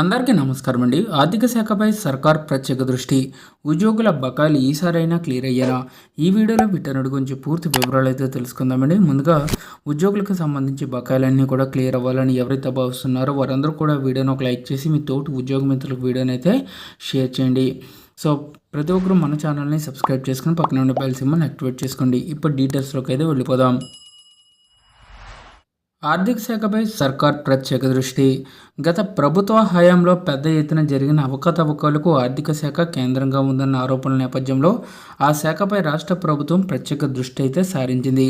అందరికీ నమస్కారం అండి. ఆర్థిక శాఖపై సర్కార్ ప్రత్యేక దృష్టి. ఉద్యోగుల బకాయిలు ఈసారైనా క్లియర్ అయ్యేలా ఈ వీడియోలో వీటన్నిటి గురించి పూర్తి వివరాలు అయితే తెలుసుకుందామండి ముందుగా ఉద్యోగులకు సంబంధించి బకాయిలన్నీ కూడా క్లియర్ అవ్వాలని ఎవరైతే భావిస్తున్నారో వారందరూ కూడా వీడియోని ఒక లైక్ చేసి మీ తోటి ఉద్యోగ మిత్రులకు వీడియోని అయితే షేర్ చేయండి. సో ప్రతి ఒక్కరు మన ఛానల్ని సబ్స్క్రైబ్ చేసుకుని పక్కన ఉండే బెల్ సింబల్ని యాక్టివేట్ చేసుకోండి. ఇప్పుడు డీటెయిల్స్లోకి అయితే వెళ్ళిపోదాం. ఆర్థిక శాఖపై సర్కార్ ప్రత్యేక దృష్టి. గత ప్రభుత్వ హయాంలో పెద్ద ఎత్తున జరిగిన అవకతవకలకు ఆర్థిక శాఖ కేంద్రంగా ఉందన్న ఆరోపణల నేపథ్యంలో ఆ శాఖపై రాష్ట్ర ప్రభుత్వం ప్రత్యేక దృష్టి అయితే సారించింది.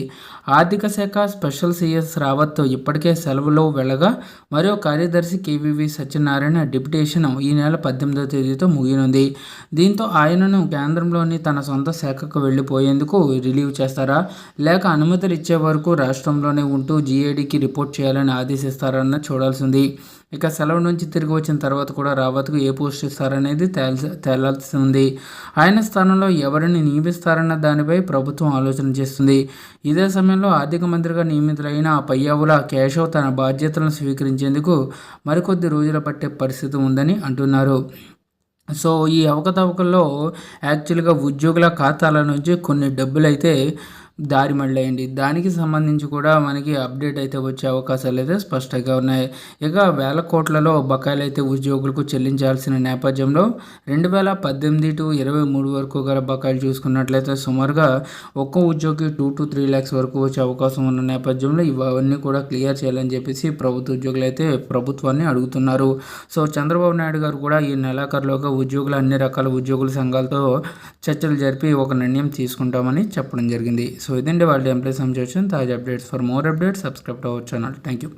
ఆర్థిక శాఖ స్పెషల్ సీఎస్ రావత్ ఇప్పటికే సెలవులో వెళ్ళగా మరో కార్యదర్శి కేవీవి సత్యనారాయణ డిప్యుటేషన్ ఈ నెల పద్దెనిమిదవ తేదీతో ముగియనుంది. దీంతో ఆయనను కేంద్రంలోని తన సొంత శాఖకు వెళ్ళిపోయేందుకు రిలీవ్ చేస్తారా లేక అనుమతులు ఇచ్చే వరకు రాష్ట్రంలోనే ఉంటూ జీఏడీకి రిపోర్ట్ చేయాలని ఆదేశిస్తారన్న చూడాల్సింది. ఇక సెలవు నుంచి తిరిగి వచ్చిన తర్వాత కూడా రావత్కు ఏ పోస్ట్ ఇస్తారనేది తేల్సి తేలాల్సి ఉంది ఆయన స్థానంలో ఎవరిని నియమిస్తారన్న దానిపై ప్రభుత్వం ఆలోచన చేస్తుంది. ఇదే సమయంలో ఆర్థిక మంత్రిగా నియమితులైన పయ్యావుల కేశవ్ తన బాధ్యతలను స్వీకరించేందుకు మరికొద్ది రోజులు పట్టే పరిస్థితి ఉందని అంటున్నారు. సో ఈ అవకతవకల్లో యాక్చువల్గా ఉద్యోగుల ఖాతాల నుంచి కొన్ని డబ్బులు అయితే దారి మళ్ళేయండి దానికి సంబంధించి కూడా మనకి అప్డేట్ అయితే వచ్చే అవకాశాలు అయితే స్పష్టంగా ఉన్నాయి. ఇక వేల కోట్లలో బకాయిలు అయితే ఉద్యోగులకు చెల్లించాల్సిన నేపథ్యంలో రెండు వేల పద్దెనిమిది టు ఇరవై మూడు వరకు గల బకాయిలు చూసుకున్నట్లయితే సుమారుగా ఒక్కో ఉద్యోగి టూ టు త్రీ ల్యాక్స్ వరకు వచ్చే అవకాశం ఉన్న నేపథ్యంలో ఇవన్నీ కూడా క్లియర్ చేయాలని చెప్పేసి ప్రభుత్వ ఉద్యోగులు అయితే ప్రభుత్వాన్ని అడుగుతున్నారు. సో చంద్రబాబు నాయుడు గారు కూడా ఈ నెలాఖరులోగా ఉద్యోగులు అన్ని రకాల ఉద్యోగుల సంఘాలతో చర్చలు జరిపి ఒక నిర్ణయం తీసుకుంటామని చెప్పడం జరిగింది. సో ఇదండి వాళ్ళ ఎంప్లాయీస్ సంబంధించిన తాజా updates. For more updates subscribe our channel thank you